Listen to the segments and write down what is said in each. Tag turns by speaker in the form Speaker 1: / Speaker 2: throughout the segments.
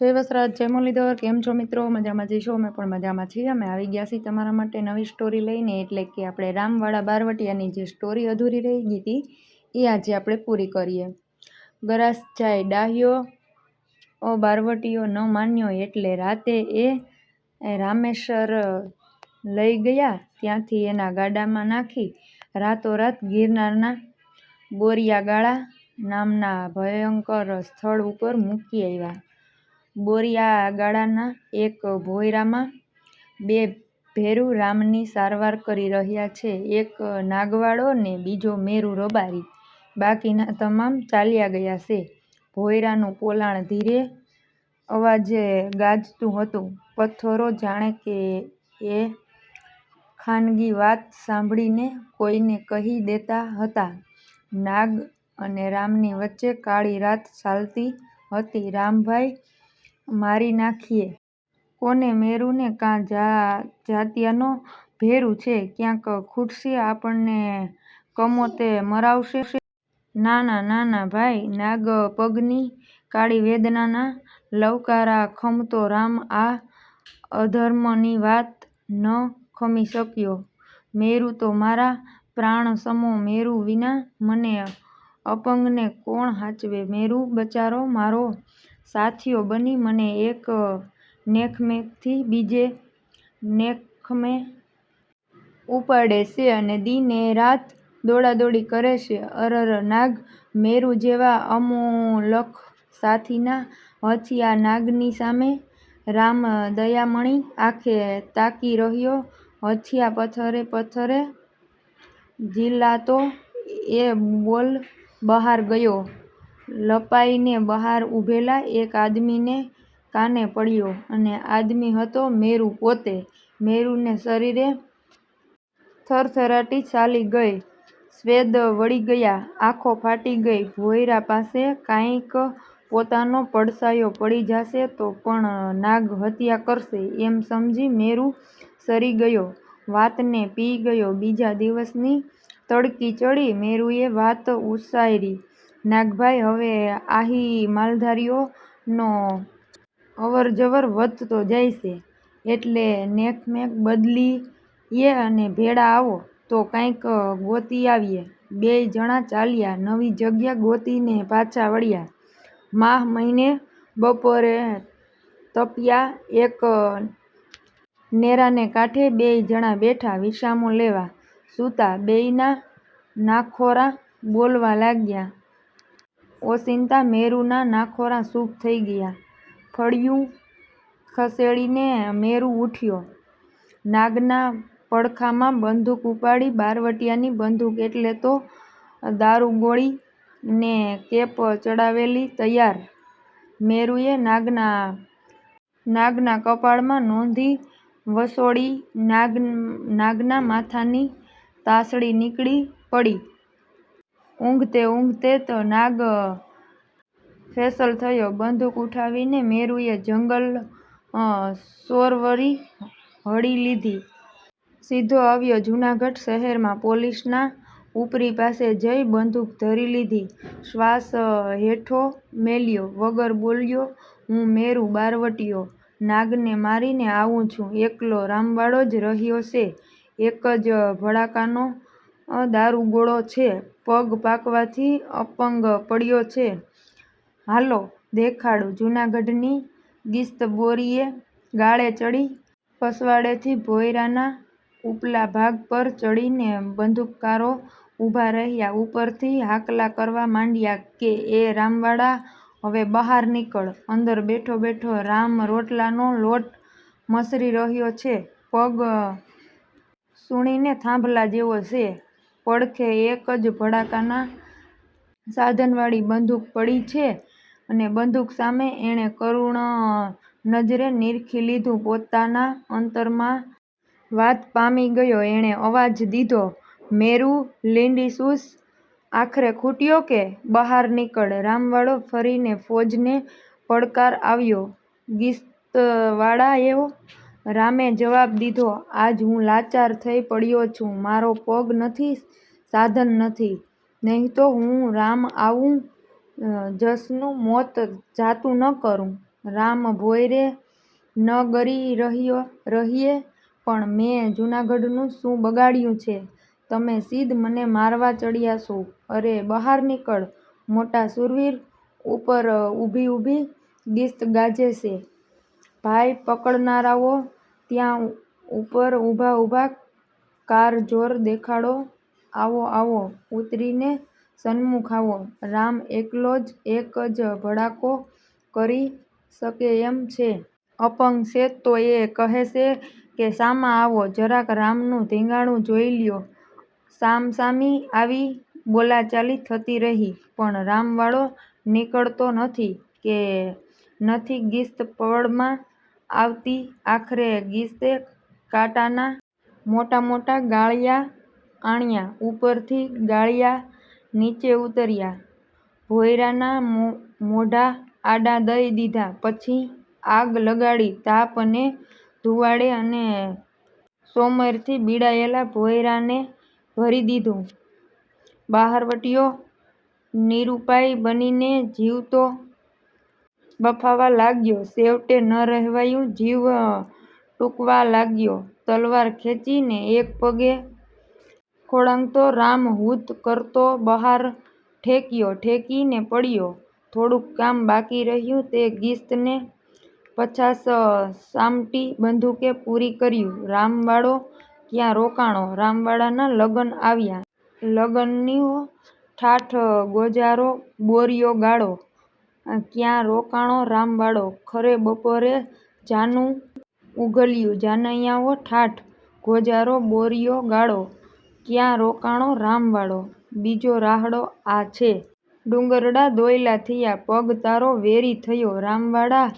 Speaker 1: જય વસરાજ, જય કેમ છો મિત્રો? મજામાં જઈશો અમે પણ મજામાં છીએ. અમે આવી ગયા છીએ તમારા માટે નવી સ્ટોરી લઈને, એટલે કે આપણે રામવાળા બારવટિયાની જે સ્ટોરી અધૂરી રહી ગઈ હતી, એ આજે આપણે પૂરી કરીએ. ગરાસ જાય ડાહ્યો ઓ બારવટીઓ ન માન્યો એટલે રાતે એ રામેશ્વર લઈ ગયા, ત્યાંથી એના ગાડામાં નાખી, રાતોરાત ગિરનારના બોરિયાગાળા નામના ભયંકર સ્થળ ઉપર મૂકી આવ્યા. બોરિયાગાળાના એક ભોંયરામાં બે ભેરુ રામની સારવાર કરી રહ્યા છે. એક નાગવાળો ને બીજો મેરુ રબારી. બાકીના તમામ ચાલ્યા ગયા છે. ભોંયરાનું પોલાણ ધીરે અવાજે ગાજતું હતું. પથ્થરો જાણે કે એ ખાનગી વાત સાંભળીને કોઈને કહી દેતા હતા. નાગ અને રામની વચ્ચે કાળી રાત ચાલતી હતી. રામભાઈ મારી નાખીએ. કોને મેરુને કાં જાતિયાનો ભેરું છે? ક્યાંક ખૂટશે આપણને કમોતે મરાવશે? નાના ના ના ના ભાઈ, નાગ પગની કાળી વેદનાના લવકારા ખમતો રામ આ અધર્મની વાત ન ખમી શક્યો. મેરુ તો મારા પ્રાણસમો મેરુ વિના મને અપંગને કોણ હાચવે? મેરુ બચારો મારો સાથીયો બની મને એક નેકમેથી બીજે નેકમે ઉપાડે છે અને દિને રાત દોડાદોડી કરે છે. અરર નાગ મેરુ જેવા અમોલક સાથીના હથિયા નાગની સામે રામ દયામણી આંખે તાકી રહ્યો. હથિયા પથ્થરે પથ્થરે ઝીલાતો એ બોલ બહાર ગયો. લપાઈને બહાર ઊભેલા એક આદમીને કાને પડ્યો અને આદમી હતો મેરુ પોતે. મેરુને શરીરે થરથરાટી ચાલી ગઈ. સ્વેદ વળી ગયા. આંખો ફાટી ગઈ. ભોંયરા પાસે કાંઈક પોતાનો પડછાયો પડી જાશે તો પણ નાગ હત્યા કરશે એમ સમજી મેરુ સરી ગયો. વાતને પી ગયો. બીજા દિવસની તડકી ચડી મેરુએ વાત ઉચ્ચારી. નાગભાઈ, હવે આહી માલધારીઓનો અવરજવર વધતો જાય છે, એટલે નેકમેક બદલીએ અને ભેળા આવો, તો કાંઈક ગોતી આવીએ. બેય જણા ચાલ્યા, નવી જગ્યા ગોતીને પાછા વળ્યા. માહ મહિને બપોરે તપ્યા, એક નેરાને કાંઠે બેય જણા બેઠા વિસામો લેવા. સૂતા બેયના નાખોરા બોલવા લાગ્યા. ઓચિંતા મેરુના નાખોરા ચૂપ થઈ ગયા. ફળિયું ખસેડીને મેરુ ઊઠ્યો નાગના પડખામાં બંદૂક ઉપાડી બારવટિયાની બંદૂક એટલે તો દારૂગોળી ને કેપ ચડાવેલી તૈયાર. મેરુએ નાગના નાગના કપાળમાં નોંધી વસોળી નાગના માથાની તાસડી નીકળી પડી. ઊંઘતે ઊંઘતે તો નાગ ફેસલ થયો. બંદૂક ઉઠાવીને મેરુએ જંગલ સોરવરી હળી લીધી. સીધો આવ્યો જુનાગઢ શહેરમાં. પોલીસના ઉપરી પાસે જઈ બંદૂક ધરી લીધી. શ્વાસ હેઠો મેલ્યો. વગર બોલ્યો, હું મેરુ બારવટીયો નાગને મારીને આવું છું. એકલો રામવાળો જ રહ્યો છે. એક જ ભડાકાનો દારૂગોળો છે. પગ પાકવાથી અપંગ પડ્યો છે. હાલો, દેખાડું. જૂનાગઢની ગિસ્ત બોરીએ ગાળે ચડી, પસવાડેથી ભોયરાના ઉપલા ભાગ પર ચડીને બંદૂકકારો ઊભા રહ્યા. ઉપરથી હાકલા કરવા માંડ્યા કે, એ રામવાળા હવે બહાર નીકળ. અંદર બેઠો બેઠો રામ રોટલાનો લોટ મસરી રહ્યો છે. પગ સુણીને થાંભલા જેવો છે. પડખે એક જ ભડાકાના સાધનવાળી બંદૂક પડી છે અને બંદૂક સામે એણે કરુણ નજરે નિરખી લીધું. પોતાના અંતરમાં વાત પામી ગયો. એણે અવાજ દીધો, મેરુ લીંડીસૂસ, આખરે ખૂટ્યો કે બહાર નીકળ? રામવાળો ફરીને ફોજને પડકાર આવ્યો. ગિસ્તવાળાઓ રામે જવાબ દીધો આજ હું લાચાર થઈ પડ્યો છું મારો પગ નથી સાધન નથી નહીં તો હું રામ આવું જશનું મોત જાતું ન કરું રામ ભોયરે ન ગરી રહ્યો રહીએ પણ મેં જૂનાગઢનું શું બગાડ્યું છે? તમે સીધ મને મારવા ચડ્યા છો? અરે બહાર નીકળ, મોટા સુરવીર ઉપર ઊભી ઊભી ગીસ્ત ગાજે છે. ભાઈ પકડનારાઓ ત્યાં ઉપર ઊભા ઊભા કારજોર દેખાડો. આવો આવો, ઉતરીને સન્મુખ આવો. રામ એકલો જ એક જ ભડાકો કરી શકે એમ છે. અપંગ છે તો એ કહે છે કે સામા આવો, જરાક રામનું ધીંગાણું જોઈ લ્યો. સામસામી આવી બોલાચાલી થતી રહી, પણ રામવાળો નીકળતો નથી કે નથી ગીસ્ત પળમાં આવતી. આખરે ગીતે કાંટાના મોટા મોટા ગાળિયા આણ્યા. ઉપરથી ગાળિયા નીચે ઉતર્યા. ભોંયરાના મોઢા આડા દઈ દીધા. પછી આગ લગાડી તાપ અને ધુવાડે અને સોમરથી પીડાયેલા ભોંયરાને ભરી દીધું. બહારવટીયો નિરુપાય બનીને જીવ તો બફાવા લાગ્યો. છેવટે ન રહેવાયું, જીવ ટૂંકવા લાગ્યો. તલવાર ખેંચીને એક પગે ખોળાંગતો રામ હૂત કરતો બહાર ઠેક્યો. ઠેકીને પડ્યો. થોડુંક કામ બાકી રહ્યું તે ગીસ્તને પચાસ સામટી બંદૂકે પૂરી કર્યું. રામવાળો ક્યાં રોકાણો? રામવાળાના લગ્ન આવ્યા. લગનનો ઠાઠ ગોજારો બોરિયો ગાળો. ક્યાં રોકાણો રામવાળો? ખરે બપોરે જાનું ઉઘલ્યું. જાનૈયાઓ ઠાઠ, ગોજારો બોરિયો ગાળો. ક્યાં રોકાણો રામવાળો? બીજો રાહડો આ છે. ડુંગરડા દોયલા થયા. પગ તારો વેરી થયો રામવાળા.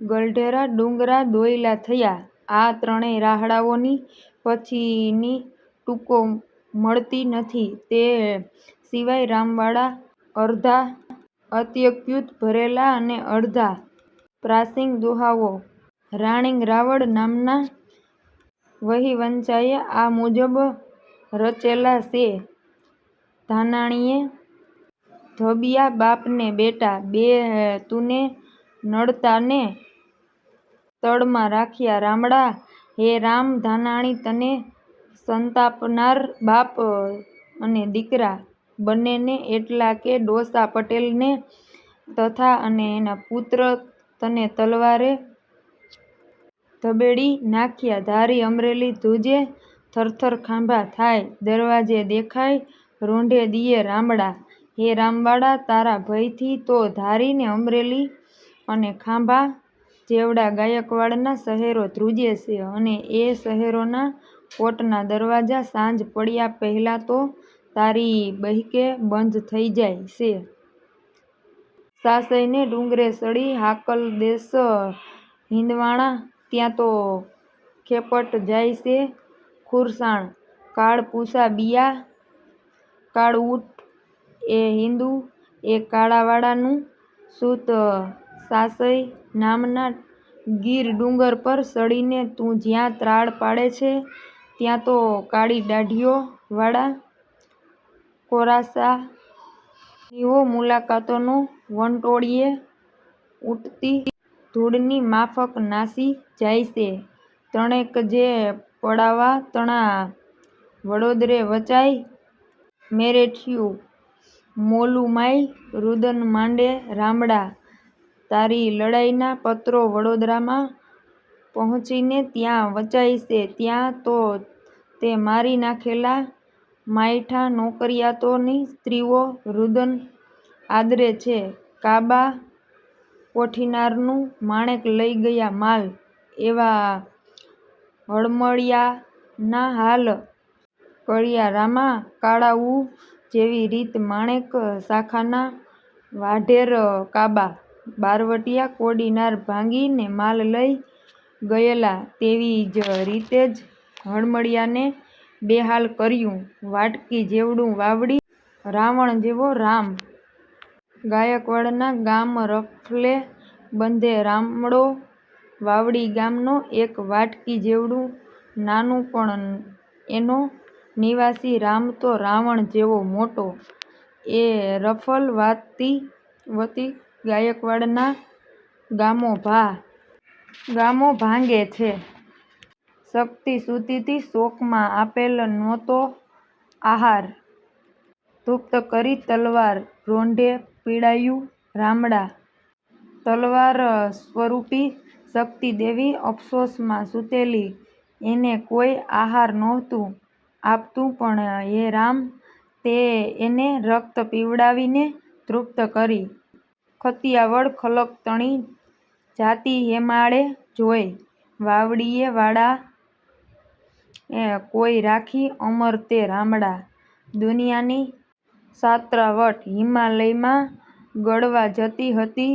Speaker 1: ગલઢેરા ડુંગરા દોયલા થયા. આ ત્રણેય રાહડાઓની પછીની ટૂંકો મળતી નથી. તે સિવાય રામવાળા અરધા અત્યકુત ભરેલા અને અડધા પ્રાસિંગ દુહાઓ. રાણીંગ રાવળ નામના વહીવંચાએ આ મુજબ રચેલા છે. ધાનાણીએ ધબિયા બાપને બેટા, બે તુને નડતાને તળમાં રાખ્યા રામડા. હે રામ, ધાનાણી તને સંતાપનાર બાપ અને દીકરા બંનેને એટલા કે ડોસા પટેલને તથા અને એના પુત્ર તને તલવારે ધબેડી નાખ્યા. ધારી અમરેલી ધુજે થરથર ખાંભા થાય, દરવાજે દેખાય, રોંઢે દિયે રામડા. હે રામવાળા, તારા ભયથી તો ધારીને અમરેલી અને ખાંભા જેવડા ગાયકવાડના શહેરો ધ્રુજે છે અને એ શહેરોના કોટના દરવાજા સાંજ પડ્યા પહેલાં તો તારી બહેકે બંધ થઈ જાય છે. સાસયને ડુંગરે સડી હાકલ દેશ હિંદવાણા, ત્યાં તો ખેપટ જાય છે ખુરસાણ. કાળપુસા બિયા કાળ ઊટ એ હિંદુ એ કાળાવાળાનું સૂત સાસય નામના ગીર ડુંગર પર સડીને તું જ્યાં ત્રાળ પાડે છે ત્યાં તો કાળી દાઢીઓ વાળા ખોરાસાનીઓ મુલાકાતોનું વંટોળીએ ઉઠતી ધૂળની માફક નાસી જાય છે. ત્રણેક જે પડાવા તણા વડોદરે વચાય મેરેઠિયું મોલું માય રુદન માંડે રામડા. તારી લડાઈના પત્રો વડોદરામાં પહોંચીને ત્યાં વચાય છે. ત્યાં તો તે મારી નાખેલા માયઠા નોકરિયાતોની સ્ત્રીઓ રુદન આદરે છે. કાબા કોઠીનારનું માણેક લઈ ગયા માલ, એવા હળમળિયાના હાલ કર્યા રામા. કાળાઉ જેવી રીત માણેક શાખાના વાઢેર કાબા, બારવટિયા કોડીનાર ભાંગીને માલ લઈ ગયેલા તેવી જ રીતે જ હળમળીયાને બેહાલ કર્યું. વાટકી જેવડું વાવડી, રાવણ જેવો રામ. ગાયકવાડના ગામ રફલે બંધે રામડો વાવડી ગામનો એક વાટકી જેવડું નાનું પણ એનો નિવાસી રામ તો રાવણ જેવો મોટો. એ રફલ વતી ગાયકવાડના ગામો ભા ગામો ભાંગે છે શક્તિ સુધીથી શોકમાં આપેલ નહોતો આહાર. તૃપ્ત કરી તલવાર રોંઢે પીડાયું રામડા. તલવાર સ્વરૂપી શક્તિ દેવી અફસોસમાં સૂતેલી. એને કોઈ આહાર નહોતું આપતું, પણ હે રામ, તે એને રક્ત પીવડાવીને તૃપ્ત કરી. ખતિયાવડ ખલક તણી જાતિ હેમાળે જોઈ. વાવડીએ વાડા કોઈ રાખી અમર તે રામડા. દુનિયાની સાત્રાવટ હિમાલયમાં ગળવા જતી હતી.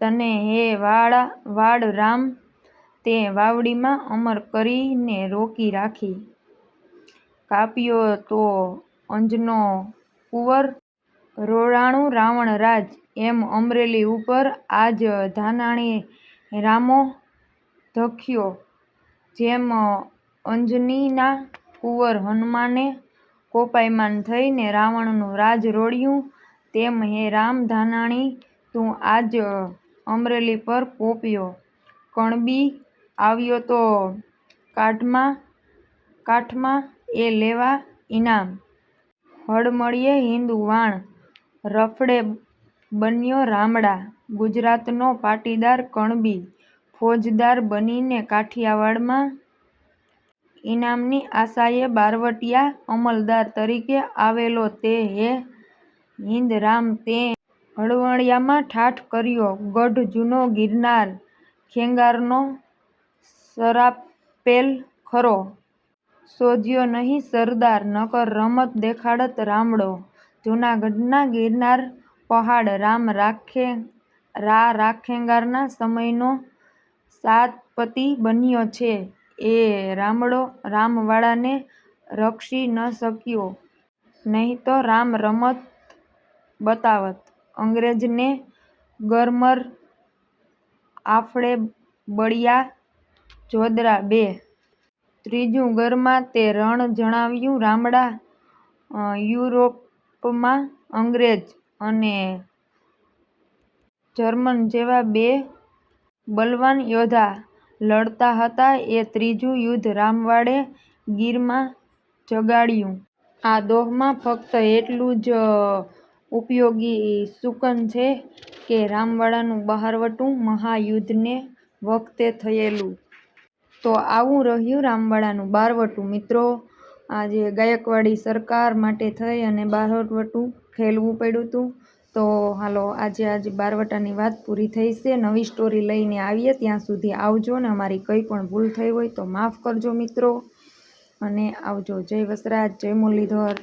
Speaker 1: તને હે વાડ રામ, તે વાવડીમાં અમર કરીને રોકી રાખી. કાપ્યો તો અંજનો કુંવર રોળાણું રાવણ રાજ, એમ અમરેલી ઉપર આજ ધાનાણી રામો ધખ્યો જેમ અંજનીના કુંવર હનુમાને કોપાયમાન થઈને રાવણનું રાજ રોળ્યું. તેમ હે રામ ધાનાણી, તું આજ અમરેલી પર કોપ્યો. કણબી આવ્યો તો કાઠમાં એ લેવા ઈનામ હળમળીએ હિન્દુ વાણ, રફડે બન્યો રામડા. ગુજરાતનો પાટીદાર કણબી, ફોજદાર બનીને કાઠિયાવાડમાં ઈનામની આશાએ બારવટિયા અમલદાર તરીકે આવેલો તે હે. હિંદરામ રામ તે હળવળિયામાં ઠાઠ કર્યો. ગઢ જૂનો ગિરનાર ખેંગારનો સરાપેલ ખરો. શોધ્યો નહીં સરદાર, નકર રમત દેખાડત રામડો. જૂનાગઢના ગિરનાર પહાડ રા રાખેંગારના સમયનો સાતપતિ બન્યો છે. એ રામડો રામવાળાને રક્ષી ન શક્યો. નહીં તો રામ રમત બતાવત. અંગ્રેજને ગરમર આફળે બળિયા જોદરા બે. ત્રીજું ગરમા તે રણ જણાવ્યું, રામડા યુરોપમાં અંગ્રેજ અને જર્મન જેવા બે બલવાન યોદ્ધા લડતા હતા એ ત્રીજું યુદ્ધ રામવાળે ગીરમાં જગાડ્યું. આ દોહમાં ફક્ત એટલું જ ઉપયોગી શુકન છે કે રામવાળાનું બહારવટું મહાયુદ્ધને વખતે થયેલું. તો આવું રહ્યું રામવાળાનું બારવટું. મિત્રો, આજે ગાયકવાડી સરકાર માટે થઈ અને બારવટું ખેલવું પડ્યું હતું. તો હાલો, આજે આજે બારવટાની વાત પૂરી થઈ છે. નવી સ્ટોરી લઈને આવીએ, ત્યાં સુધી આવજો ને અમારી કંઈ પણ ભૂલ થઈ હોય તો માફ કરજો મિત્રો. અને આવજો. જય વસરાજ, જય મુરલીધર.